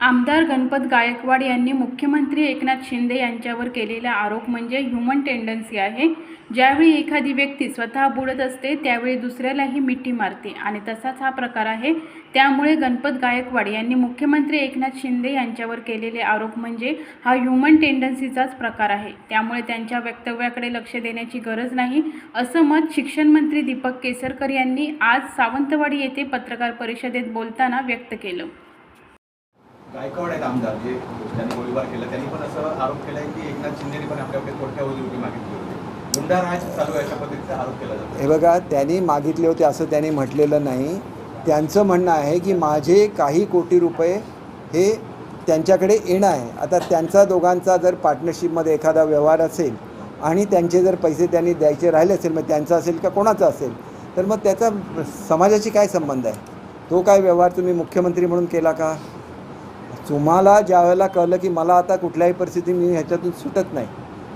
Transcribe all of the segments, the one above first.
आमदार गणपत गायकवाड यांनी मुख्यमंत्री एकनाथ शिंदे यांच्यावर केलेला आरोप म्हणजे ह्युमन टेंडन्सी आहे. ज्यावेळी एखादी व्यक्ती स्वतः बुडत असते त्यावेळी दुसऱ्यालाही मिठी मारते आणि तसाच हा प्रकार आहे. त्यामुळे गणपत गायकवाड यांनी मुख्यमंत्री एकनाथ शिंदे यांच्यावर केलेले आरोप म्हणजे हा ह्युमन टेंडन्सीचाच प्रकार आहे. त्यामुळे त्यांच्या वक्तव्याकडे लक्ष देण्याची गरज नाही. असं मत शिक्षण मंत्री दीपक केसरकर यांनी आज सावंतवाडी येथे पत्रकार परिषदेत बोलताना व्यक्त केलं. गायकवाड आहेत आमदार जे ज्यांनी गोळीबार केला. त्यांनी पण असं आरोप केलाय की एकनाथ शिंदेनी पण आपल्याकडे कोट्यावधी होती. मागितली चालू आहे अशा पद्धतीचा आरोप केला जातो. हे बघा त्यांनी मागितले होते असं त्यांनी म्हटलेलं नाही. त्यांचं म्हणणं आहे की माझे काही कोटी रुपये हे त्यांच्याकडे येणं आहे. आता त्यांचा दोघांचा जर पार्टनरशिपमध्ये एखादा व्यवहार असेल आणि त्यांचे जर पैसे त्यांनी द्यायचे राहिले असेल मग त्यांचा असेल का कोणाचा असेल? तर मग त्याचा समाजाशी काय संबंध आहे? तो काय व्यवहार तुम्ही मुख्यमंत्री म्हणून केला का? तुम्हाला ज्या वेळेला कळलं की मला आता कुठल्याही परिस्थिती मी ह्याच्यातून सुटत नाही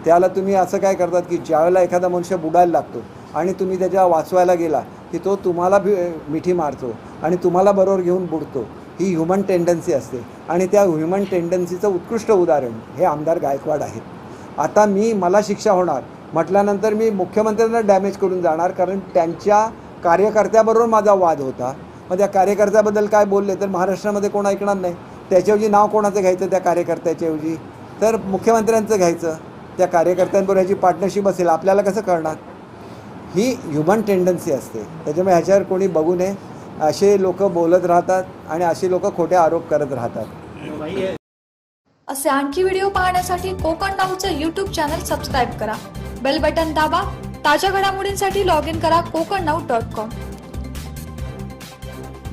त्याला तुम्ही असं काय करतात की ज्यावेळेला एखादा मनुष्य बुडायला लागतो आणि तुम्ही त्याच्या वाचवायला गेला की तो तुम्हाला भी मिठी मारतो आणि तुम्हाला बरोबर घेऊन बुडतो ही ह्युमन टेंडन्सी असते. आणि त्या ह्युमन टेंडन्सीचं उत्कृष्ट उदाहरण हे आमदार गायकवाड आहेत. आता मी मला शिक्षा होणार म्हटल्यानंतर मी मुख्यमंत्र्यांना डॅमेज करून जाणार कारण त्यांच्या कार्यकर्त्याबरोबर माझा वाद होता. मग त्या कार्यकर्त्याबद्दल काय बोलले तर महाराष्ट्रामध्ये कोण ऐकणार नाही. त्याच्याऐवजी नाव कोणाचं घ्यायचं? त्या कार्यकर्त्याच्याऐवजी तर मुख्यमंत्र्यांचं घ्यायचं. त्या कार्यकर्त्यांबरोबर ह्याची पार्टनरशिप असेल आपल्याला कसं कळणार? ही ह्युमन टेंडन्सी असते. त्याच्यामुळे ह्याच्यावर कोणी बघू नये. असे लोक बोलत राहतात आणि असे लोक खोटे आरोप करत राहतात. असे आणखी व्हिडिओ पाहण्यासाठी कोकण नाऊचं यूट्यूब चॅनल सबस्क्राईब करा. बेल बटन दाबा. ताज्या घडामोडींसाठी लॉग इन करा कोकण नाऊ डॉट कॉम